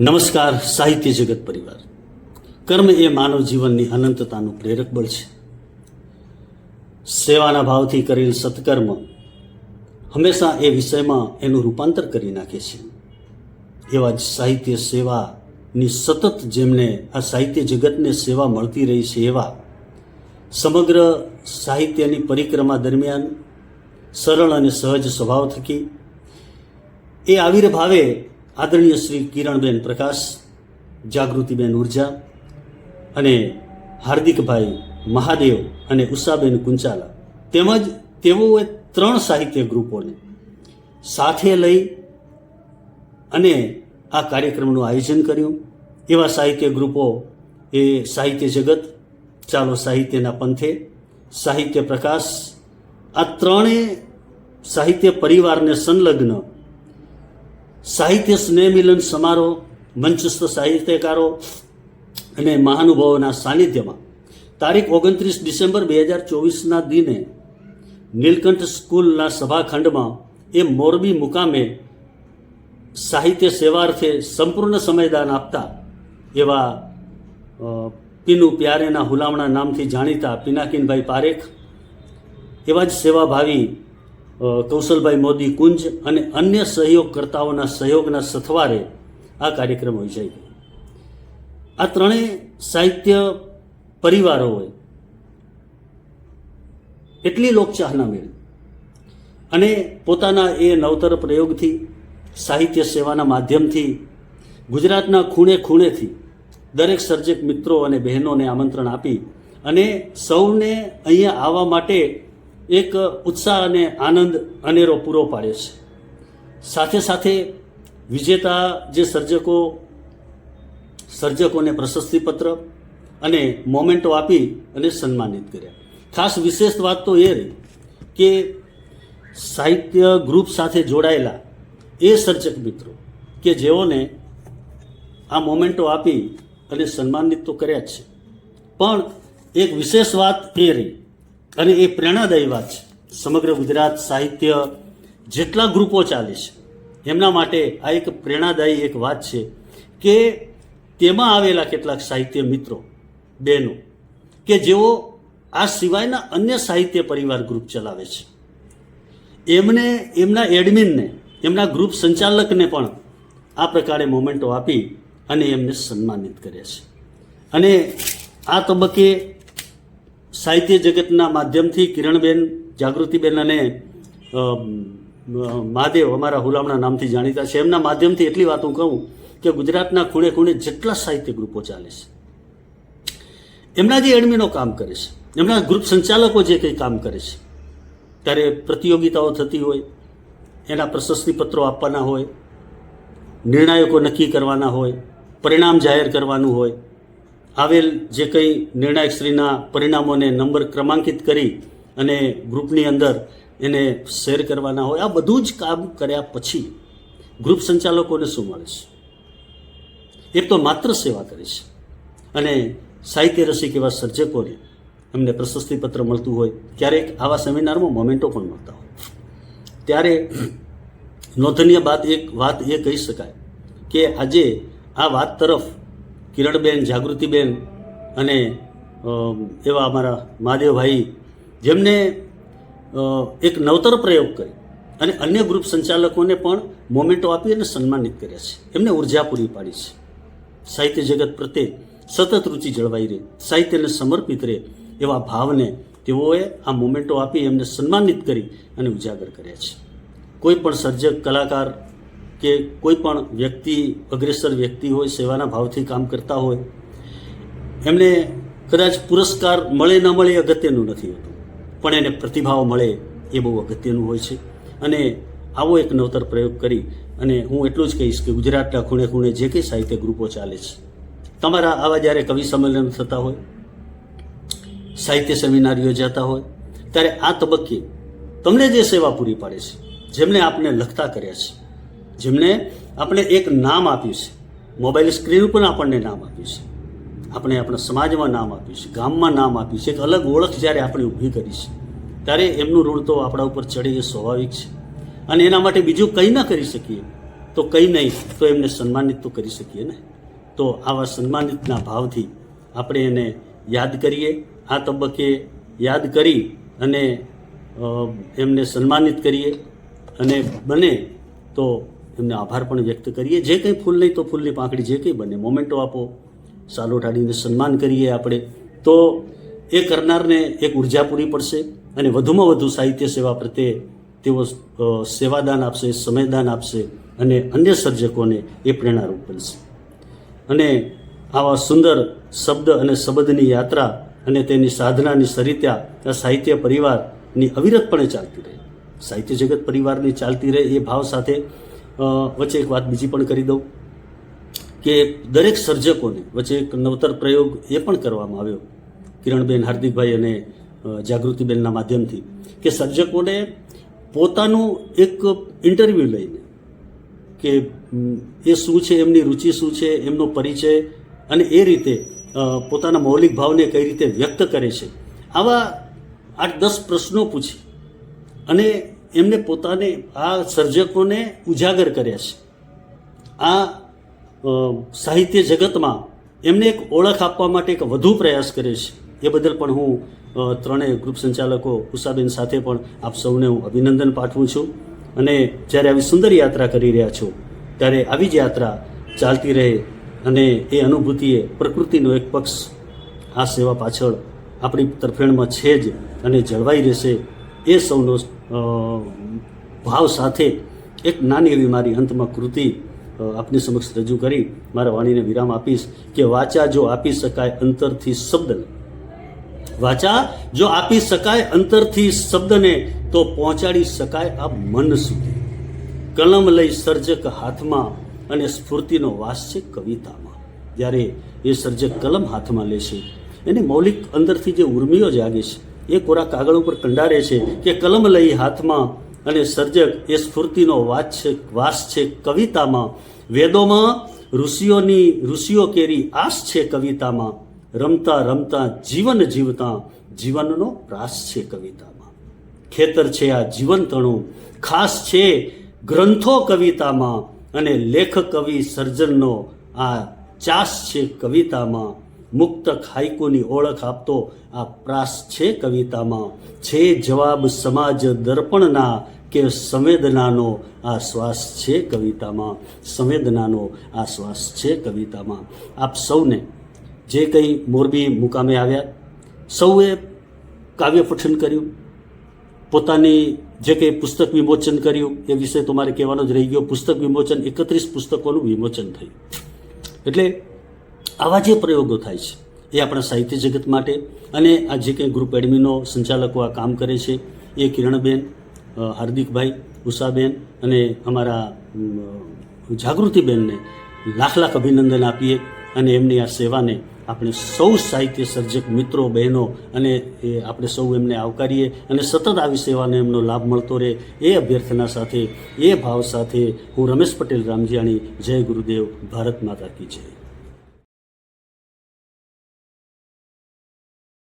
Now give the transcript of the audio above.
નમસ્કાર, સાહિત્ય જગત પરિવાર. કર્મ એ માનવ જીવનની અનંતતાનું પ્રેરક બળ છે. સેવાના ભાવથી કરેલ સત્કર્મ હંમેશા એ વિષયમાં એનું રૂપાંતર કરી નાખે છે. એવા જ સાહિત્ય સેવાની સતત જેમને આ સાહિત્ય જગતને સેવા મળતી રહી છે એવા સમગ્ર સાહિત્યની પરિક્રમા દરમિયાન સરળ અને સહજ સ્વભાવ થકી એ આવિર ભાવે આદરણીય શ્રી કિરણબેન પ્રકાશ, જાગૃતિબેન ઊર્જા અને હાર્દિકભાઈ મહાદેવ અને ઉષાબેન કુંચાલા. તેમજ તેઓએ ત્રણ સાહિત્ય ગ્રુપોને સાથે લઈ અને આ કાર્યક્રમનું આયોજન કર્યું. એવા સાહિત્ય ગ્રુપો એ સાહિત્ય જગત, ચાલો સાહિત્યના પંથે, સાહિત્ય પ્રકાશ, આ ત્રણેય સાહિત્ય પરિવારને સંલગ્ન સાહિત્ય સ્નેહ મિલન સમારોહ, મંચસ્થ સાહિત્યકારો અને મહાનુભાવોના સાનિધ્યમાં તારીખ ઓગણત્રીસ ડિસેમ્બર બે હજાર ચોવીસના દિને નીલકંઠ સ્કૂલના સભાખંડમાં એ મોરબી મુકામે સાહિત્ય સેવાર્થે સંપૂર્ણ સમયદાન આપતા એવા પીનુ પ્યારેના હુલામણા નામથી જાણીતા પિનાકીનભાઈ પારેખ એવા જ સેવાભાવી કૌશલભાઈ મોદી કુંજ અને અન્ય સહયોગકર્તાઓના સહયોગના સથવારે આ કાર્યક્રમ યોજાઈ ગયો. આ ત્રણેય સાહિત્ય પરિવારોએ એટલી લોકચાહના મેળવી અને પોતાના એ નવતર પ્રયોગથી, સાહિત્ય સેવાના માધ્યમથી, ગુજરાતના ખૂણે ખૂણેથી દરેક સર્જક મિત્રો અને બહેનોને આમંત્રણ આપી અને સૌને અહીંયા આવવા માટે એક ઉત્સાહ અને આનંદ અનેરો પૂરો પાડે છે. સાથે સાથે વિજેતા જે સર્જકો, સર્જકોને પ્રશસ્તિપત્ર અને મોમેન્ટો આપી અને સન્માનિત કર્યા. ખાસ વિશેષ વાત તો એ રહી કે સાહિત્ય ગ્રુપ સાથે જોડાયેલા એ સર્જક મિત્રો કે જેઓને આ મોમેન્ટો આપી અને સન્માનિત તો કર્યા જ છે. પણ એક વિશેષ વાત એ રહી અને એ પ્રેરણાદાયી વાત છે. સમગ્ર ગુજરાત સાહિત્ય જેટલા ગ્રુપો ચાલે છે, એમના માટે આ એક પ્રેરણાદાયી એક વાત છે કે તેમાં આવેલા કેટલાક સાહિત્ય મિત્રો, બહેનો, કે જેઓ આ સિવાયના અન્ય સાહિત્ય પરિવાર ગ્રુપ ચલાવે છે. એમને, એમના એડમિનને, એમના ગ્રુપ સંચાલકને પણ આ પ્રકારે મોમેન્ટો આપી અને એમને સન્માનિત કર્યા છે. અને આ તબક્કે સાહિત્ય જગતના માધ્યમથી કિરણબેન, જાગૃતિબેન અને મહાદેવ અમારા હુલામણા નામથી જાણીતા છે. એમના માધ્યમથી એટલી વાત હું કહું કે ગુજરાતના ખૂણે ખૂણે જેટલા સાહિત્ય ગ્રુપો ચાલે છે. એમના જે એડમિનો કામ કરે છે, એમના ગ્રુપ સંચાલકો જે કંઈ કામ કરે છે, ત્યારે પ્રતિયોગિતાઓ થતી હોય, એના પ્રશસ્તિપત્રો આપવાના હોય, નિર્ણાયકો નક્કી કરવાના હોય, પરિણામ જાહેર કરવાનું હોય આવેલ જે કંઈ નિર્ણાયક શ્રીના પરિણામોને નંબર ક્રમાંકિત કરી અને ગ્રુપની અંદર એને શેર કરવાના હોય, આ બધું જ કામ કર્યા પછી ગ્રુપ સંચાલકોને શું મળે છે? એ તો માત્ર સેવા કરે છે. અને સાહિત્ય રસિક એવા સર્જકોને એમને પ્રશસ્તિપત્ર મળતું હોય ક્યારેક આવા સેમિનારમાં મોમેન્ટો પણ મળતા હોય. ત્યારે નોંધનીય બાદ એક વાત એ કહી શકાય કે આજે આ વાત તરફ કિરણબેન, જાગૃતિબેન અને એવા અમારા મહાદેવભાઈ જેમને એક નવતર પ્રયોગ કરી અને અન્ય ગ્રુપ સંચાલકોને પણ મોમેન્ટો આપી અને સન્માનિત કર્યા છે. એમને ઊર્જા પૂરી પાડી છે. સાહિત્ય જગત પ્રત્યે સતત રુચિ જળવાઈ રહે, સાહિત્યને સમર્પિત રહે એવા ભાવને તેઓએ આ મોમેન્ટો આપી એમને સન્માનિત કરી અને ઉજાગર કર્યા છે. કોઈ પણ સર્જક, કલાકાર કે કોઈ પણ વ્યક્તિ, અગ્રેસર વ્યક્તિ હોય, સેવાના ભાવથી કામ કરતા હોય, એમને કદાચ પુરસ્કાર મળે ન મળે અગત્યનું નથી હોતું. પણ એને પ્રતિભાવ મળે એ બહુ અગત્યનું હોય છે. અને આવો એક નવતર પ્રયોગ કરી અને હું એટલું જ કહીશ કે ગુજરાતના ખૂણે ખૂણે જે કંઈ સાહિત્ય ગ્રુપો ચાલે છે, તમારા આવા જ્યારે કવિ સંમેલન થતા હોય, સાહિત્ય સેમિનાર યોજાતા હોય, ત્યારે આ તબક્કે તમને જે સેવા પૂરી પાડે છે, જેમને આપને લખતા કર્યા છે જેમને આપણે એક નામ આપ્યું છે. મોબાઈલ સ્ક્રીન ઉપર આપણને નામ આપ્યું છે. આપણે આપણા સમાજમાં નામ આપ્યું છે. ગામમાં નામ આપ્યું છે. એક અલગ ઓળખ જ્યારે આપણે ઊભી કરી છે, ત્યારે એમનું ઋણ તો આપણા ઉપર ચડે એ સ્વાભાવિક છે. અને એના માટે બીજું કંઈ ના કરી શકીએ, તો કંઈ નહીં, તો એમને સન્માનિત તો કરી શકીએ ને? તો આવા સન્માનિતના ભાવથી આપણે એને યાદ કરીએ. આ તબક્કે યાદ કરી અને એમને સન્માનિત કરીએ. અને બને તો એમને આભાર પણ વ્યક્ત કરીએ. જે કંઈ ફૂલ નહીં તો ફૂલની પાંખડી જે કંઈ બને. મોમેન્ટો આપો. સાલો ઢાળીને સન્માન કરીએ આપણે. તો એ કરનારને એક ઊર્જા પૂરી પડશે અને વધુમાં વધુ સાહિત્ય સેવા પ્રત્યે તેઓ સેવાદાન આપશે, સમયદાન આપશે અને અન્ય સર્જકોને એ પ્રેરણારૂપ બનશે. અને આવા સુંદર શબ્દ અને શબ્દની યાત્રા અને તેની સાધનાની સરિત્યા આ સાહિત્ય પરિવારની અવિરતપણે ચાલતી રહે. સાહિત્ય જગત પરિવારની ચાલતી રહે એ ભાવ સાથે વચ્ચે એક વાત બીજી પણ કરી દઉં કે દરેક સર્જકોને વચ્ચે એક નવતર પ્રયોગ એ પણ કરવામાં આવ્યો કિરણબેન હાર્દિકભાઈ અને જાગૃતિબેનના માધ્યમથી કે સર્જકોને પોતાનું એક ઇન્ટરવ્યૂ લઈને કે એ શું છે, એમની રુચિ શું છે, એમનો પરિચય અને એ રીતે પોતાના મૌલિક ભાવને કઈ રીતે વ્યક્ત કરે છે. આવા આઠ દસ પ્રશ્નો પૂછી અને એમને પોતાને આ સર્જકોને ઉજાગર કર્યા છે. આ સાહિત્ય જગતમાં એમને એક ઓળખ આપવા માટે એક વધુ પ્રયાસ કરે છે. એ બદલ પણ હું ત્રણેય ગ્રુપ સંચાલકો ઉષાબેન સાથે પણ આપ સૌને હું અભિનંદન પાઠવું છું. અને જ્યારે આવી સુંદર યાત્રા કરી રહ્યા છો, ત્યારે આવી જ યાત્રા ચાલતી રહે અને એ અનુભૂતિએ પ્રકૃતિનો એક પક્ષ આ સેવા પાછળ આપણી તરફેણમાં છે જ અને જળવાઈ રહેશે એ સૌનો ભાવ સાથે એક નાની એવી મારી અંતમાં કૃતિ આપની સમક્ષ રજૂ કરી, મારા વાણીને વિરામ આપીશ કે વાચા જો આપી શકાય અંતરથી શબ્દને. વાચા જો આપી શકાય અંતરથી શબ્દને તો પહોંચાડી શકાય આ મન સુધી. કલમ લઈ સર્જક હાથમાં અને સ્ફૂર્તિનો વાસ છે કવિતામાં. જ્યારે એ સર્જક કલમ હાથમાં લેશે, એને મૌલિક અંદરથી જે ઉર્મિઓ જાગે છે એ કોરા કાગળ ઉપર કંડારે છે કે કલમ લઈ હાથમાં અને સર્જક એ સ્ફૂર્તિનો વાસ છે વાસ છે કવિતામાં. વેદોમાં ઋષિઓની, ઋષિઓ કેરી આશ છે કવિતામાં. રમતા રમતા જીવન જીવતા, જીવનનો પ્રાસ છે કવિતામાં. ખેતર છે આ જીવન તણું ખાસ છે ગ્રંથો કવિતામાં અને લેખ કવિ સર્જનનો આ ચાસ છે કવિતામાં. મુક્ત હાઈકુની ઓળખ આપતો આ પ્રાસ છે કવિતામાં. છે જવાબ સમાજ દર્પણના કે સંવેદનાનો આ શ્વાસ છે કવિતામાં. સંવેદનાનો આ શ્વાસ છે કવિતામાં. આપ સૌને જે કંઈ મોરબી મુકામે આવ્યા, સૌએ કાવ્ય પઠન કર્યું, પોતાની જે કંઈ પુસ્તક વિમોચન કર્યું, એ વિશે તો મારે કહેવાનો જ રહી ગયો. પુસ્તક વિમોચન એકત્રીસ પુસ્તકોનું વિમોચન થયું. એટલે આવા જે પ્રયોગો થાય છે, એ આપણા સાહિત્ય જગત માટે અને આ જે કંઈ ગ્રુપ એડમિનો સંચાલકો આ કામ કરે છે, એ કિરણબેન હાર્દિકભાઈ, ઉષાબેન અને અમારા જાગૃતિબેનને લાખ લાખ અભિનંદન આપીએ અને એમની આ સેવાને આપણે સૌ સાહિત્ય સર્જક મિત્રો, બહેનો અને એ આપણે સૌ એમને આવકારીએ અને સતત આવી સેવાને એમનો લાભ મળતો રહે એ અભ્યર્થના સાથે, એ ભાવ સાથે હું રમેશ પટેલ રામજીયાણી, જય ગુરુદેવ, ભારત માતા કી જય.